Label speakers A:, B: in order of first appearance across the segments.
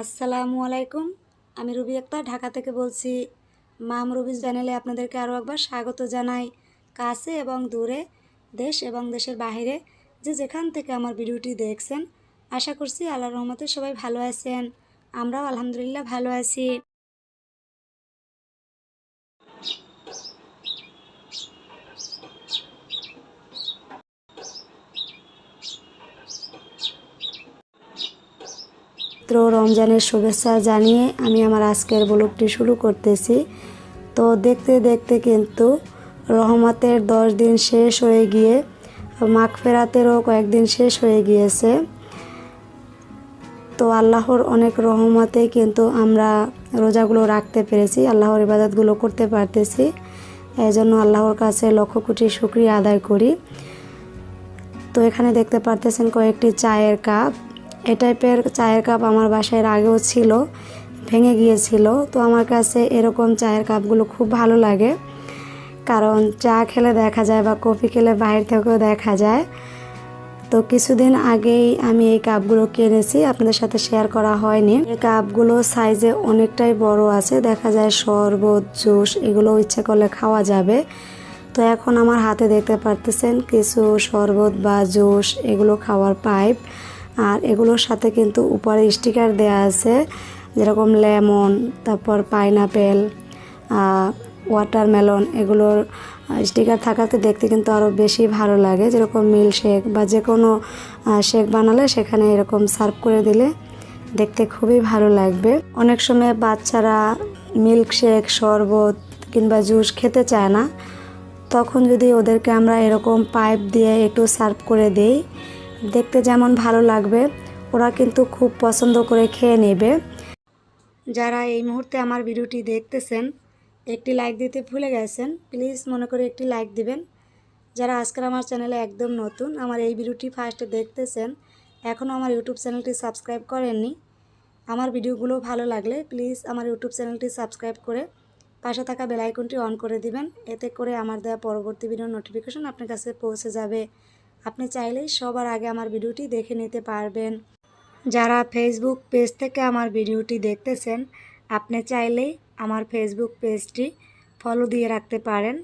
A: আসসালামু আলাইকুম। আমি রুবি একতা ঢাকা থেকে বলছি, মাম রুবিজ চ্যানেলে আপনাদেরকে আরও একবার স্বাগত জানাই। কাছে এবং দূরে, দেশ এবং দেশের বাহিরে, যে যেখান থেকে আমার ভিডিওটি দেখছেন, আশা করছি আল্লাহ রহমতে সবাই ভালো আছেন। আমরাও আলহামদুলিল্লাহ ভালো আছি। পবিত্র রমজানের শুভেচ্ছা জানিয়ে আমি আমার আজকের ব্লগটি শুরু করতেছি। তো দেখতে দেখতে কিন্তু রহমতের দশ দিন শেষ হয়ে গিয়ে মাঘ ফেরাতেরও কয়েকদিন শেষ হয়ে গিয়েছে। তো আল্লাহর অনেক রহমতে কিন্তু আমরা রোজাগুলো রাখতে পেরেছি, আল্লাহর ইবাদতগুলো করতে পারতেছি। এই জন্য আল্লাহর কাছে লক্ষ কোটি শুক্রিয়া আদায় করি। তো এখানে দেখতে পারতেছেন কয়েকটি চায়ের কাপ। এ টাইপের চায়ের কাপ আমার বাসায় আগেও ছিল, ভেঙে গিয়েছিল। তো আমার কাছে এরকম চায়ের কাপগুলো খুব ভালো লাগে। কারণ চা খেলে দেখা যায় বা কফি খেলে বাইরে থেকেও দেখা যায়। তো কিছুদিন আগেই আমি এই কাপগুলো কিনেছি, আপনাদের সাথে শেয়ার করা হয়নি। এই কাপগুলো সাইজে অনেকটাই বড় আছে, দেখা যায় শরবত, জুস এগুলো ইচ্ছে করলে খাওয়া যাবে। তো এখন আমার হাতে দেখতে পারতেছেন, কিছু শরবত বা জুস এগুলো খাওয়ার পাইপ আর এগুলোর সাথে কিন্তু উপরে স্টিকার দেয়া আছে, যেরকম লেমন, তারপর পাইনাপেল ওয়াটারমেলন, এগুলোর স্টিকার থাকাতে দেখতে কিন্তু আরও বেশি ভালো লাগে। যেরকম মিল শেক বা যে কোনো শেক বানালে সেখানে এরকম সার্ভ করে দিলে দেখতে খুবই ভালো লাগবে। অনেক সময় বাচ্চারা মিল্ক শেক শরবত কিংবা জুস খেতে চায় না। তখন যদি ওদেরকে আমরা এরকম পাইপ দিয়ে একটু সার্ভ করে দিই দেখতে যেমন ভালো লাগবে, ওরা কিন্তু খুব পছন্দ করে খেয়ে নেবে। যারা এই মুহূর্তে আমার ভিডিওটি দেখতেছেন, একটি লাইক দিতে ভুলে গেছেন প্লিজ মনে করে একটি লাইক দিবেন। যারা আজকের আমার চ্যানেলে একদম নতুন, আমার এই ভিডিওটি ফার্স্টে দেখতেছেন এখনও আমার ইউটিউব চ্যানেলটি সাবস্ক্রাইব করেননি, আমার ভিডিওগুলো ভালো লাগলে প্লিজ আমার ইউটিউব চ্যানেলটি সাবস্ক্রাইব করে পাশে থাকা বেল আইকনটি অন করে দিবেন, এতে করে আমার দেওয়া পরবর্তী ভিডিওর নোটিফিকেশন আপনার কাছে পৌঁছে যাবে। আপনি চাইলেই সবার আগে আমার ভিডিওটি দেখে নিতে পারবেন। যারা ফেসবুক পেজ থেকে আমার ভিডিওটি দেখতেছেন, আপনি চাইলেই আমার ফেসবুক পেজটি ফলো দিয়ে রাখতে পারেন।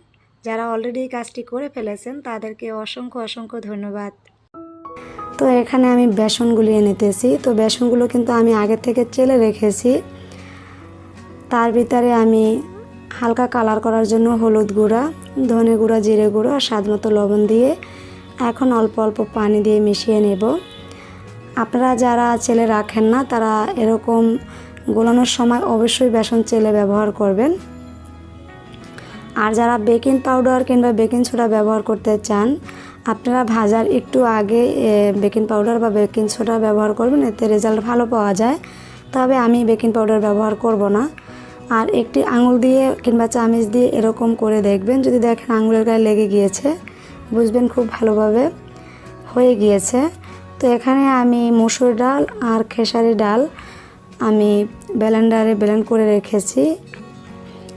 A: যারা অলরেডি কাজটি করে ফেলেছেন, তাদেরকে অসংখ্য অসংখ্য ধন্যবাদ। তো এখানে আমি বেসন গুলিয়ে নিতেছি তো বেসনগুলো কিন্তু আমি আগে থেকে চেলে রেখেছি। তার ভিতরে আমি হালকা কালার করার জন্য হলুদ গুঁড়া, ধনে গুঁড়া, জিরে গুঁড়ো আর স্বাদ মতো লবণ দিয়ে এখন অল্প অল্প পানি দিয়ে মিশিয়ে নেব। আপনারা যারা চেলে রাখেন না, তারা এরকম গোলানোর সময় অবশ্যই বেসন চেলে ব্যবহার করবেন। আর যারা বেকিং পাউডার কিংবা বেকিং সোডা ব্যবহার করতে চান, আপনারা ভাজার একটু আগে বেকিং পাউডার বা বেকিং সোডা ব্যবহার করবেন, এতে রেজাল্ট ভালো পাওয়া যায়। তবে আমি বেকিং পাউডার ব্যবহার করব না। আর একটি আঙুল দিয়ে কিংবা চামিচ দিয়ে এরকম করে দেখবেন। যদি দেখেন আঙুলের গায়ে লেগে গিয়েছে বুঝবেন খুব ভালোভাবে হয়ে গিয়েছে। তো এখানে আমি মুসুর ডাল আর খেসারি ডাল আমি ব্লেন্ডারে ব্লেন্ড করে রেখেছি।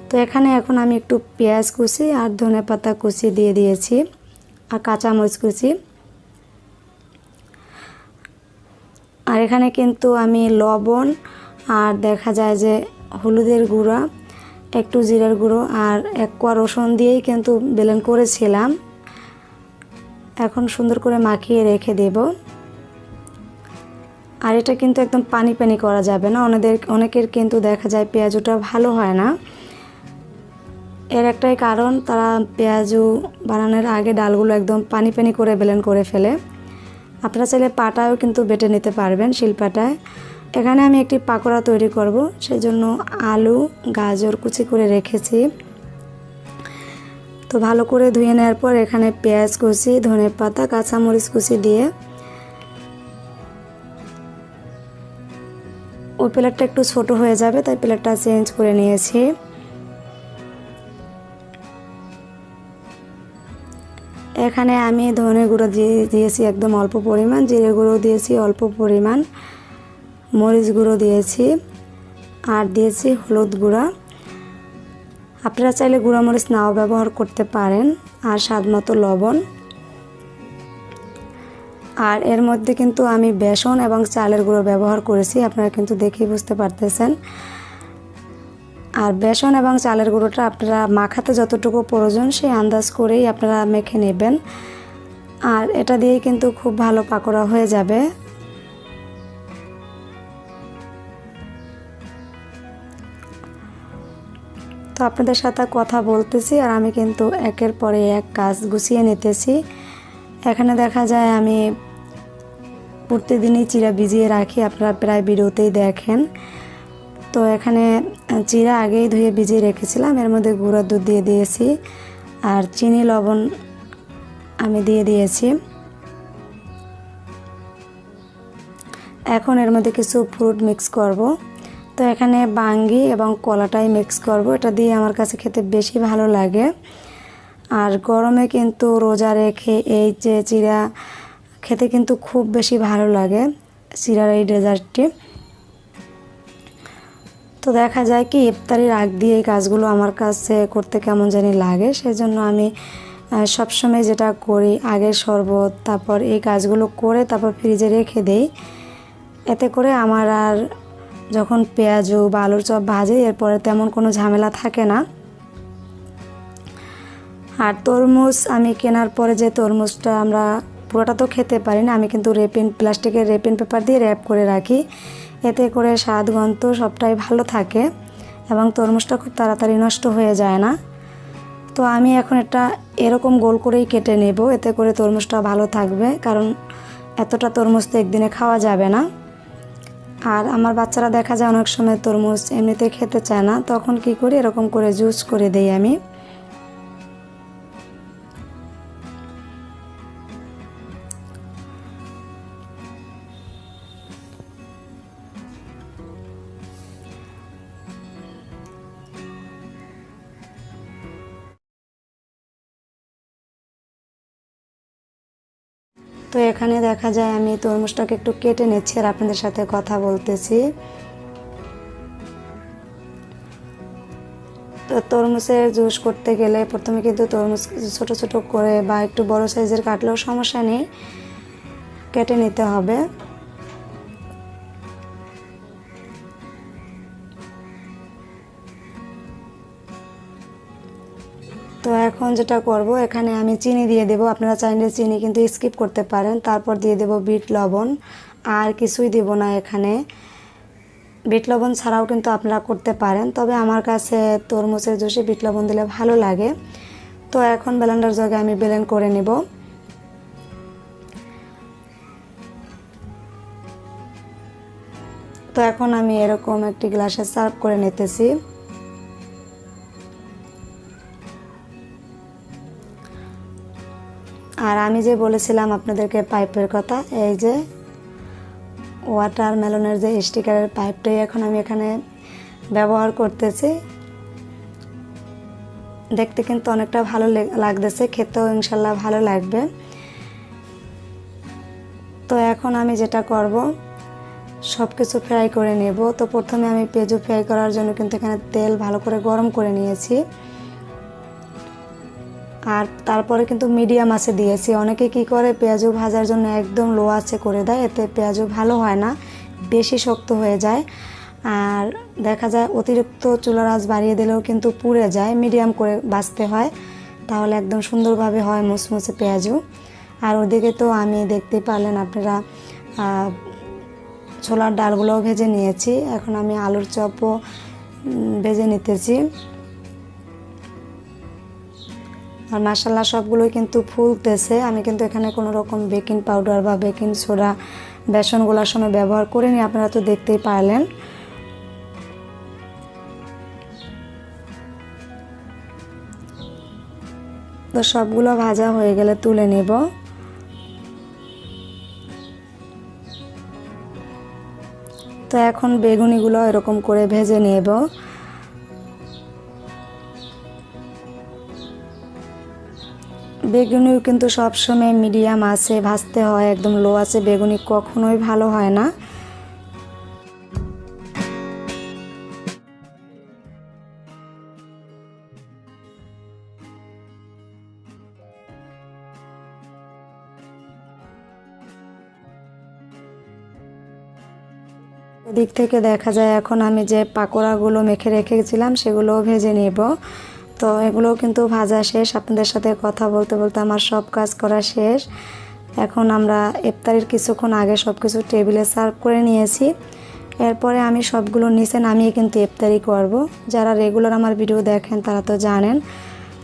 A: তো এখানে এখন আমি একটু পেঁয়াজ কুচি আর ধনে পাতা কুচি দিয়ে দিয়েছি আর কাঁচামরিচ কুচি। আর এখানে কিন্তু আমি লবণ আর দেখা যায় যে হলুদের গুঁড়া একটু জিরার গুঁড়ো আর এক কোয়া রসুন দিয়েই কিন্তু বেলেন করেছিলাম। এখন সুন্দর করে মাখিয়ে রেখে দেব। আর এটা কিন্তু একদম পানি পানি করা যাবে না। অনেদের অনেকের কিন্তু দেখা যায় পেঁয়াজুটা ভালো হয় না। এর একটাই কারণ, তারা পেঁয়াজু বানানোর আগে ডালগুলো একদম পানি পানি করে বেলেন করে ফেলে। আপনারা চাইলে পাটাও কিন্তু বেটে নিতে পারবেন শিলপাটায়। এখানে আমি একটি পাকোড়া তৈরি করব, সেজন্য আলু, গাজর কুচি করে রেখেছি। তো ভালো করে ধুয়ে নেওয়ার পর এখানে পেঁয়াজ কুচি, ধনে পাতা, কাঁচামরিচ কুচি দিয়ে ওই প্লেটটা একটু ছোট হয়ে যাবে, তাই প্লেটটা চেঞ্জ করে নিয়েছি। এখানে আমি ধনে গুঁড়ো দিয়ে দিয়েছি একদম অল্প পরিমাণ, জিরে গুঁড়ো দিয়েছি অল্প পরিমাণ, মরিচ গুঁড়ো দিয়েছি, আর দিয়েছি হলুদ গুঁড়া। আপনারা চাইলে গুঁড়ামরিচ নাও ব্যবহার করতে পারেন আর স্বাদ মতো লবণ। আর এর মধ্যে কিন্তু আমি বেসন এবং চালের গুঁড়ো ব্যবহার করেছি, আপনারা কিন্তু দেখেই বুঝতে পারতেছেন। আর বেসন এবং চালের গুঁড়োটা আপনারা মাখাতে যতটুকু প্রয়োজন সেই আন্দাজ করেই আপনারা মেখে নেবেন। আর এটা দিয়েই কিন্তু খুব ভালো পাকোড়া হয়ে যাবে। আপনাদের সাথে কথা বলতেছি আর আমি কিন্তু একের পরে এক কাজ গুছিয়ে নিতেছি। এখানে দেখা যায় আমি প্রতিদিনই চিরা ভিজিয়ে রাখি, আপনারা প্রায় ভিডিওতেই দেখেন। তো এখানে চিরা আগেই ধুয়ে ভিজিয়ে রেখেছিলাম, এর মধ্যে গুঁড়া দুধ দিয়ে দিয়েছি আর চিনি, লবণ আমি দিয়ে দিয়েছি। এখন এর মধ্যে কিছু ফ্রুট মিক্স করব। তো এখানে বাঙ্গি এবং কলাটাই মিক্স করব। এটা দিয়ে আমার কাছে খেতে বেশি ভালো লাগে। আর গরমে কিন্তু রোজা রেখে এই যে চিরা খেতে কিন্তু খুব বেশি ভালো লাগে চিরার এই ডেজার্টটি। তো দেখা যায় কি, ইফতারির আগ দিয়ে এই কাজগুলো আমার কাছে করতে কেমন জানি লাগে, সেজন্য আমি সবসময় যেটা করি, আগের শরবত, তারপর এই কাজগুলো করে তারপর ফ্রিজে রেখে দেই। এতে করে আমার আর যখন পেঁয়াজু বা আলুর চপ ভাজে, এরপরে তেমন কোনো ঝামেলা থাকে না। আর তরমুজ আমি কেনার পরে যে তরমুজটা আমরা পুরোটা তো খেতে পারি না, আমি কিন্তু রেপিন, প্লাস্টিকের রেপিন পেপার দিয়ে র্যাপ করে রাখি। এতে করে স্বাদ, গন্ধ সবটাই ভালো থাকে এবং তরমুজটা খুব তাড়াতাড়ি নষ্ট হয়ে যায় না। তো আমি এখন এটা এরকম গোল করেই কেটে নেব, এতে করে তরমুজটা ভালো থাকবে, কারণ এতটা তরমুজ তো একদিনে খাওয়া যাবে না। আর আমার বাচ্চারা দেখা যায় অনেক সময় তরমুজ এমনিতে খেতে চায় না, তখন কি করি? এরকম করে জুস করে দেই আমি। তো এখানে দেখা যায় আমি তরমুজটাকে একটু কেটে নিচ্ছি আর আপনাদের সাথে কথা বলতেছি। তো তরমুজের জুস করতে গেলে প্রথমে কিন্তু তরমুজ ছোট ছোট করে বা একটু বড় সাইজের কাটলেও সমস্যা নেই, কেটে নিতে হবে। তো এখন যেটা করব, এখানে আমি চিনি দিয়ে দেব। আপনারা চাইলে চিনি কিন্তু স্কিপ করতে পারেন। তারপর দিয়ে দেব বিট লবণ। আর কিছুই দেব না এখানে। বিট লবণ ছাড়াও কিন্তু আপনারা করতে পারেন। তবে আমার কাছে তরমুজের জুসে বিট লবণ দিলে ভালো লাগে। তো এখন ব্লেন্ডার জায়গায় আমি ব্লেন্ড করে নেব। তো এখন আমি এরকম একটি গ্লাসে সার্ভ করে নিতেছি। আমি যে বলেছিলাম আপনাদেরকে পাইপের কথা, এই যে ওয়াটার মেলনের যে স্টিকারের পাইপটাই এখন আমি এখানে ব্যবহার করতেছি। দেখতে কিন্তু অনেকটা ভালো লাগতেছে, খেতেও ইনশাল্লাহ ভালো লাগবে। তো এখন আমি যেটা করব সব কিছু ফ্রাই করে নেব। তো প্রথমে আমি পেঁয়াজু ফ্রাই করার জন্য কিন্তু এখানে তেল ভালো করে গরম করে নিয়েছি। আর তারপরে কিন্তু মিডিয়াম আছে দিয়েছি। অনেকে কি করে পেঁয়াজু ভাজার জন্য একদম লো আছে করে দেয়, এতে পেঁয়াজু ভালো হয় না, বেশি শক্ত হয়ে যায়। আর দেখা যায় অতিরিক্ত চুলার আঁচ বাড়িয়ে দিলেও কিন্তু পুড়ে যায়, মিডিয়াম করে বাঁচতে হয়, তাহলে একদম সুন্দরভাবে হয় মুসমুসে পেঁয়াজু আর ওদিকে তো আমি দেখতে পারলেন আপনারা ছোলার ডালগুলোও ভেজে নিয়েছি, এখন আমি আলুর চপও ভেজে নিতেছি। আর মাসাল্লা সবগুলোই কিন্তু ফুলতেছে। আমি কিন্তু এখানে কোনো রকম বেকিং পাউডার বা বেকিং সোডা বেসনগুলোর সময় ব্যবহার করিনি, আপনারা তো দেখতেই পারলেন। তো সবগুলো ভাজা হয়ে গেলে তুলে নেব। তো এখন বেগুনিগুলো এরকম করে ভেজে নেব। বেগুনিও কিন্তু সবসময় মিডিয়াম আছে, ভাজতে হয়, একদম লো আছে। বেগুনি কখনোই ভালো হয় না। দিক থেকে দেখা যায় এখন আমি যে পাকোড়াগুলো মেখে রেখেছিলাম, সেগুলোও ভেজে নেব। তো এগুলো কিন্তু ভাজা শেষ। আপনাদের সাথে কথা বলতে বলতে আমার সব কাজ করা শেষ। এখন আমরা ইফতারির কিছুক্ষণ আগে সব কিছু টেবিলে সার্ভ করে নিয়েছি। এরপরে আমি সবগুলো নিচে নামিয়ে কিন্তু ইফতারি করব। যারা রেগুলার আমার ভিডিও দেখেন, তারা তো জানেন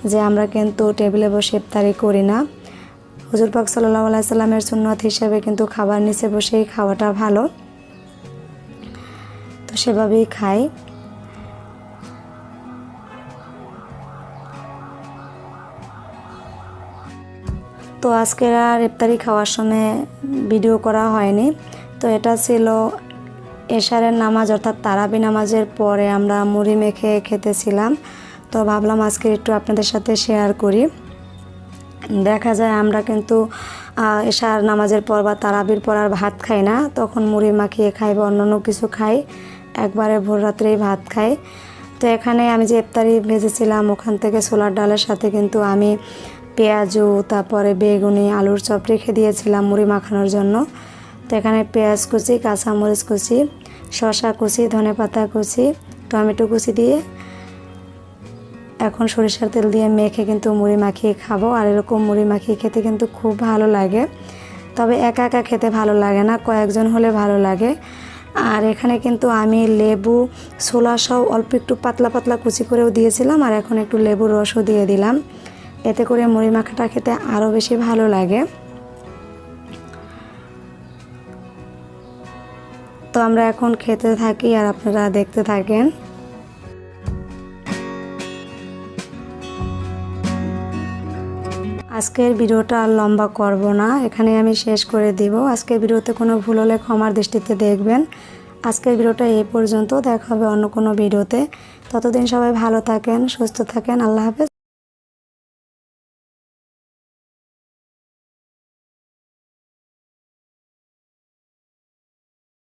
A: যে আমরা কিন্তু টেবিলে বসে ইফতারি করি না। হুজুর পাক সাল্লাহ আলাইসাল্লামের সুন্নত হিসেবে কিন্তু খাবার নিচে বসেই খাওয়াটা ভালো। তো সেভাবেই খাই। তো আজকের আর ইফতারি খাওয়ার সময় ভিডিও করা হয়নি। তো এটা ছিল এশারের নামাজ, অর্থাৎ তারাবি নামাজের পরে আমরা মুড়ি মেখে খেতেছিলাম। তো ভাবলাম আজকে একটু আপনাদের সাথে শেয়ার করি। দেখা যায় আমরা কিন্তু এশার নামাজের পর বা তারাবির পর আর ভাত খাই না। তখন মুড়ি মাখিয়ে খাই বা অন্যান্য কিছু খাই। একবারে ভোর রাত্রেই ভাত খাই। তো এখানে আমি যে ইফতারি ভেজেছিলাম, ওখান থেকে সোলার ডালের সাথে কিন্তু আমি পেঁয়াজু, তারপরে বেগুনি, আলুর চপ রেখে দিয়েছিলাম মুড়ি মাখানোর জন্য। তো এখানে পেঁয়াজ কুচি, কাঁচামরিচ কুচি, শসা কুচি, ধনে পাতা কুচি, টমেটো কুচি দিয়ে এখন সরিষার তেল দিয়ে মেখে কিন্তু মুড়ি মাখিয়ে খাব। আর এরকম মুড়ি মাখিয়ে খেতে কিন্তু খুব ভালো লাগে। তবে একা একা খেতে ভালো লাগে না, কয়েকজন হলে ভালো লাগে। আর এখানে কিন্তু আমি লেবু, ছোলা সব অল্প একটু পাতলা পাতলা কুচি করেও দিয়েছিলাম, আর এখন একটু লেবুর রসও দিয়ে দিলাম। এতে করে মুড়ি মাখাটা খেতে আরও বেশি ভালো লাগে। তো আমরা এখন খেতে থাকি আর আপনারা দেখতে থাকেন। আজকের ভিডিওটা আর লম্বা করব না এখানে আমি শেষ করে দিব। আজকের ভিডিওতে কোনো ভুল হলে ক্ষমার দৃষ্টিতে দেখবেন। আজকের ভিডিওটা এই পর্যন্ত, দেখা হবে অন্য কোনো ভিডিওতে। ততদিন সবাই ভালো থাকেন, সুস্থ থাকেন, আল্লাহ হাফেজ।